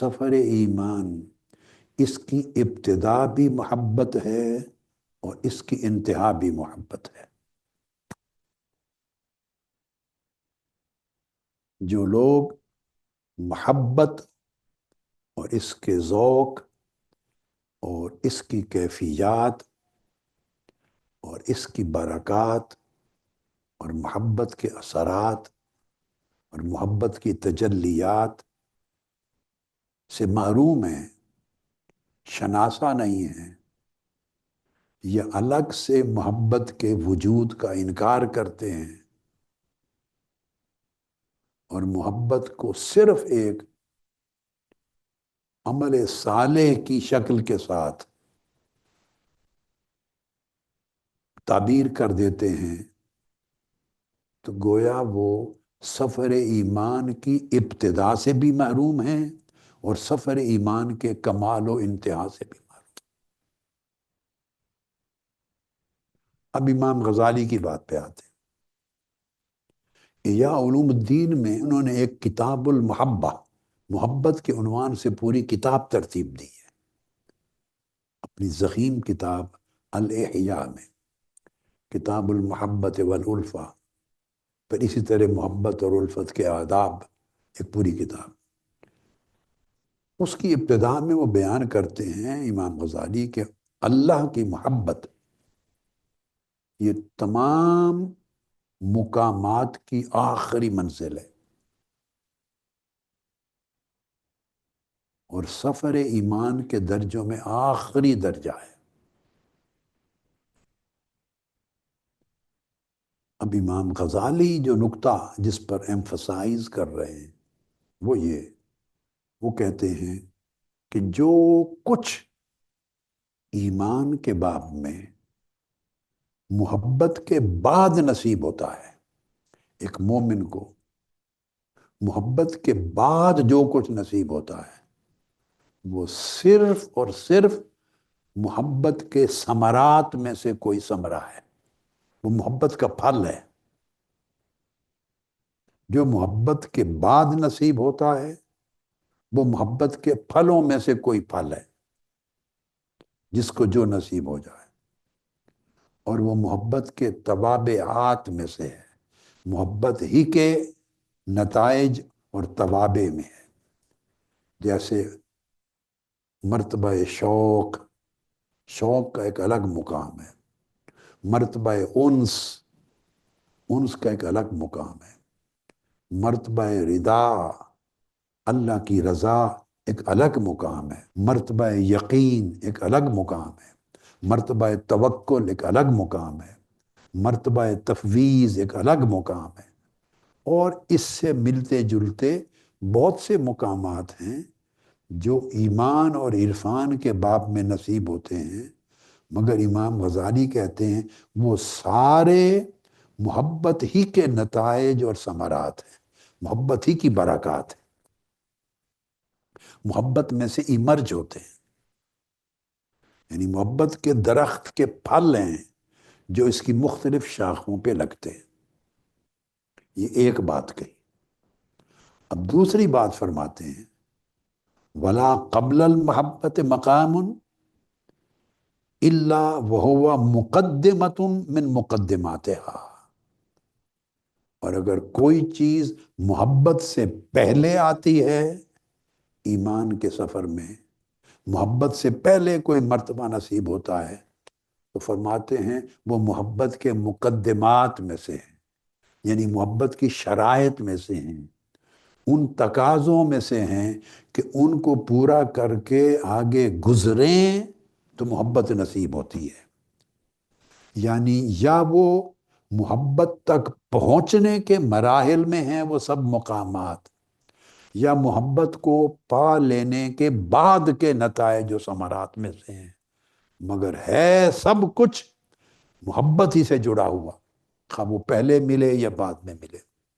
سفر ایمان، اس کی ابتدا بھی محبت ہے اور اس کی انتہا بھی محبت ہے۔ جو لوگ محبت اور اس کے ذوق اور اس کی کیفیات اور اس کی برکات اور محبت کے اثرات اور محبت کی تجلیات سے معروم ہیں شناسہ نہیں ہیں۔ یا الگ سے محبت کے وجود کا انکار کرتے ہیں۔ اور محبت کو صرف ایک عمل صالح کی شکل کے ساتھ تعبیر کر دیتے ہیں، تو گویا وہ سفر ایمان کی ابتدا سے بھی محروم ہیں۔ اور سفر ایمان کے کمال و انتہا سے بھی محروم اب امام غزالی کی بات پہ آتے ہیں۔ یا علوم الدین میں انہوں نے ایک کتاب المحبہ، محبت کے عنوان سے پوری کتاب ترتیب دی ہے۔ اپنی زخیم کتاب الاحیاء میں، کتاب المحبت والالفہ پھر اسی طرح محبت اور الفت کے آداب، ایک پوری کتاب۔ اس کی ابتدا میں وہ بیان کرتے ہیں امام غزالی کہ اللہ کی محبت۔ یہ تمام مقامات کی آخری منزل ہے۔ اور سفر ایمان کے درجوں میں آخری درجہ ہے۔ اب امام غزالی جو نقطہ جس پر ایمفسائز کر رہے ہیں وہ یہ وہ کہتے ہیں کہ جو کچھ ایمان کے باب میں محبت کے بعد نصیب ہوتا ہے، ایک مومن کو محبت کے بعد جو کچھ نصیب ہوتا ہے، وہ صرف اور صرف محبت کے ثمرات میں سے کوئی ثمرہ ہے۔ وہ محبت کا پھل ہے۔ جو محبت کے بعد نصیب ہوتا ہے وہ محبت کے پھلوں میں سے کوئی پھل ہے جس کو جو نصیب ہو جائے۔ اور وہ محبت کے طبابعات میں سے ہے۔ محبت ہی کے نتائج اور طبابے میں ہے۔ جیسے مرتبہ شوق شوق کا ایک الگ مقام ہے۔ مرتبہ انس انس کا ایک الگ مقام ہے۔ مرتبہ ردا اللہ کی رضا ایک الگ مقام ہے، مرتبہ یقین ایک الگ مقام ہے، مرتبہ توکل ایک الگ مقام ہے، مرتبہ تفویض ایک الگ مقام ہے۔ اور اس سے ملتے جلتے بہت سے مقامات ہیں جو ایمان اور عرفان کے باب میں نصیب ہوتے ہیں۔ مگر امام غزالی کہتے ہیں وہ سارے محبت ہی کے نتائج اور ثمرات ہیں، محبت ہی کی برکات ہے۔ محبت میں سے ایمرج ہوتے ہیں۔ یعنی محبت کے درخت کے پھل ہیں جو اس کی مختلف شاخوں پہ لگتے ہیں۔ یہ ایک بات کہی۔ اب دوسری بات فرماتے ہیں۔ ولا قبل المحبت مقام اللہ وہ مقدمت من مقدمات اور اگر کوئی چیز محبت سے پہلے آتی ہے ایمان کے سفر میں محبت سے پہلے کوئی مرتبہ نصیب ہوتا ہے تو فرماتے ہیں وہ محبت کے مقدمات میں سے ہیں یعنی محبت کی شرائط میں سے ہیں۔ ان تقاضوں میں سے ہیں کہ ان کو پورا کر کے آگے گزریں تو محبت نصیب ہوتی ہے۔ یعنی یا وہ محبت تک پہنچنے کے مراحل میں ہیں، وہ سب مقامات۔ یا محبت کو پا لینے کے بعد کے نتائج و ثمرات میں سے ہیں۔ مگر ہے سب کچھ محبت ہی سے جڑا ہوا۔ خواہ وہ پہلے ملے یا بعد میں ملے۔